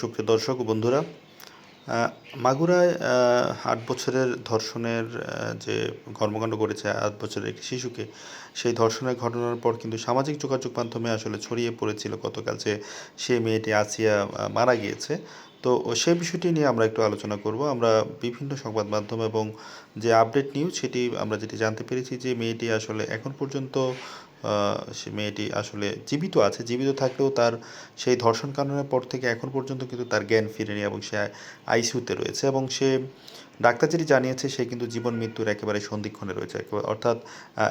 সুপ্রিয় দর্শক বন্ধুরা মাগুরায় আট বছরের ধর্ষণের যে কর্মকাণ্ড করেছে আট বছরের একটি শিশুকে, সেই ধর্ষণের ঘটনার পর কিন্তু সামাজিক যোগাযোগ মাধ্যমে আসলে ছড়িয়ে পড়েছিল গতকাল যে সেই মেয়েটি আসিয়া মারা গিয়েছে। তো সেই বিষয়টি নিয়ে আমরা একটু আলোচনা করব। আমরা বিভিন্ন সংবাদ মাধ্যম এবং যে আপডেট নিউজ সেটি আমরা যেটি জানতে পেরেছি যে মেয়েটি আসলে এখন পর্যন্ত সে মেয়েটি আসলে জীবিত আছে, জীবিত থাকলেও তার সেই ধর্ষণ কাণ্ডের পর থেকে এখন পর্যন্ত কিন্তু তার জ্ঞান ফিরেনি এবং সে আইসিইউতে রয়েছে এবং সে ডাক্তার যেটি জানিয়েছে সে কিন্তু জীবন মৃত্যুর একেবারে সন্ধিক্ষণে রয়েছে অর্থাৎ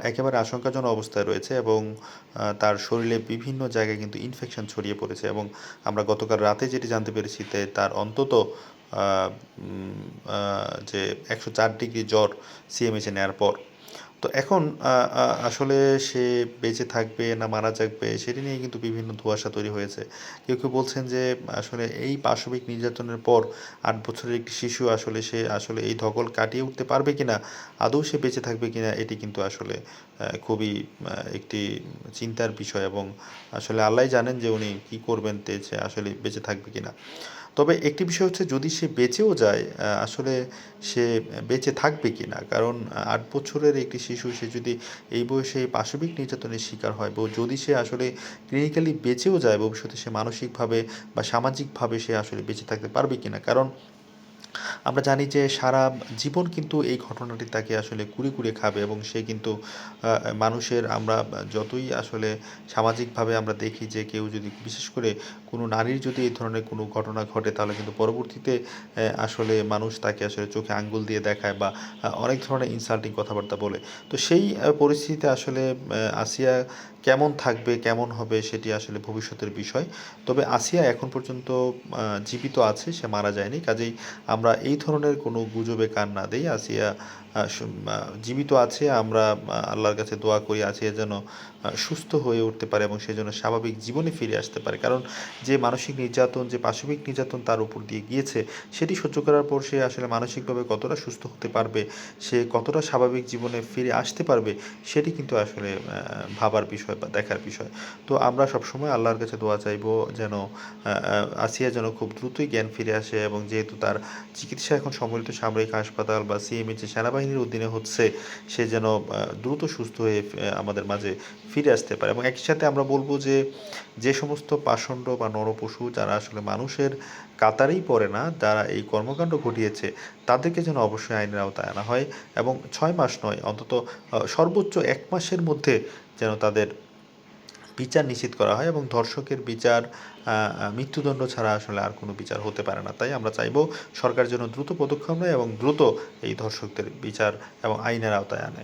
একেবারে আশঙ্কাজনক অবস্থায় রয়েছে এবং তার শরীরে বিভিন্ন জায়গায় কিন্তু ইনফেকশন ছড়িয়ে পড়েছে এবং আমরা গতকাল রাতে যেটি জানতে পেরেছি তার অন্তত যে একশো চার ডিগ্রি জ্বর সিএমএইচে নেওয়ার পর তো এখন আসলে সে বেঁচে থাকবে না মারা যাবে, সেটি নিয়ে কিন্তু বিভিন্ন ধোঁয়াশা তৈরি হয়েছে। কেউ কেউ বলছেন যে, আসলে এই পাশবিক নির্যাতনের পর আট বছরের একটি শিশু আসলে সে, আসলে এই ধকল কাটিয়ে উঠতে পারবে কিনা, আদৌ সে বেঁচে থাকবে কিনা, এটি কিন্তু আসলে খুবই একটি চিন্তার বিষয় এবং আসলে আল্লাহ জানেন যে উনি কী করবেন তে আসলে বেঁচে থাকবে কিনা। তবে একটি বিষয় হচ্ছে যদি সে বেঁচেও যায় আসলে সে বেঁচে থাকবে কি না কারণ আট বছরের একটি শিশু, সে যদি এই বয়সে পাশবিক নির্যাতনের শিকার হয় বা যদি সে আসলে ক্লিনিক্যালি বেঁচেও যায়, ভবিষ্যতে সে মানসিকভাবে বা সামাজিকভাবে সে আসলে বেঁচে থাকতে পারবে কি না কারণ আমরা জানি যে সারা জীবন কিন্তু এই ঘটনাটি তাকে আসলে কুড়ে কুড়ে খাবে এবং সে কিন্তু মানুষের আমরা যতই আসলে সামাজিকভাবে আমরা দেখি যে কেউ যদি বিশেষ করে কোনো নারীর যদি এই ধরনের কোনো ঘটনা ঘটে, তাহলে কিন্তু পরবর্তীতে আসলে মানুষ তাকে আসলে চোখে আঙ্গুল দিয়ে দেখায় বা অনেক ধরনের ইনসাল্টিং কথাবার্তা বলে। তো সেই পরিস্থিতিতে আসলে আসিয়া কেমন থাকবে, কেমন হবে সেটি আসলে ভবিষ্যতের বিষয়। তবে আসিয়া এখন পর্যন্ত জীবিত আছে, সে মারা যায়নি। কাজেই আমরা এই ধরনের কোনো গুজবে কান না দিই। আসিয়া জীবিত আছে, আমরা আল্লাহর কাছে দোয়া করি আসিয়া যেন সুস্থ হয়ে উঠতে পারে এবং সে যেন স্বাভাবিক জীবনে ফিরে আসতে পারে। কারণ যে মানসিক নির্যাতন, যে পাশবিক নির্যাতন তার উপর দিয়ে গিয়েছে, সেটি সহ্য করার পর সে আসলে মানসিকভাবে কতটা সুস্থ হতে পারবে, সে কতটা স্বাভাবিক জীবনে ফিরে আসতে পারবে, সেটি কিন্তু আসলে ভাবার বিষয় বা দেখার বিষয়। তো আমরা সবসময় আল্লাহর কাছে দোয়া চাইব যেন আসিয়া যেন খুব দ্রুতই জ্ঞান ফিরে আসে এবং যেহেতু তার চিকিৎসা এখন সম্মিলিত সামরিক হাসপাতাল বা সিএমএ যে সেনাবাহিনীর অধীনে হচ্ছে সে যেন দ্রুত সুস্থ হয়ে আমাদের মাঝে ফিরে আসতে পারে। এবং একই সাথে আমরা বলব যে যে সমস্ত পাষণ্ড বা নরপশু যারা আসলে মানুষের কাতারেই পড়ে না, যারা এই কর্মকাণ্ড ঘটিয়েছে, তাদেরকে যেন অবশ্যই আইনের আওতায় আনা হয়। এবং ছয় মাস নয়, অন্তত সর্বোচ্চ এক মাসের মধ্যে যেন তাদের বিচার নিশ্চিত করা হয় এবং ধর্ষকের বিচার মৃত্যুদণ্ড ছাড়া আসলে আর কোনো বিচার হতে পারে না। তাই আমরা চাইব সরকার যেন দ্রুত পদক্ষেপ নেয় এবং দ্রুত এই ধর্ষকদের বিচার এবং আইনের আওতায় আনে।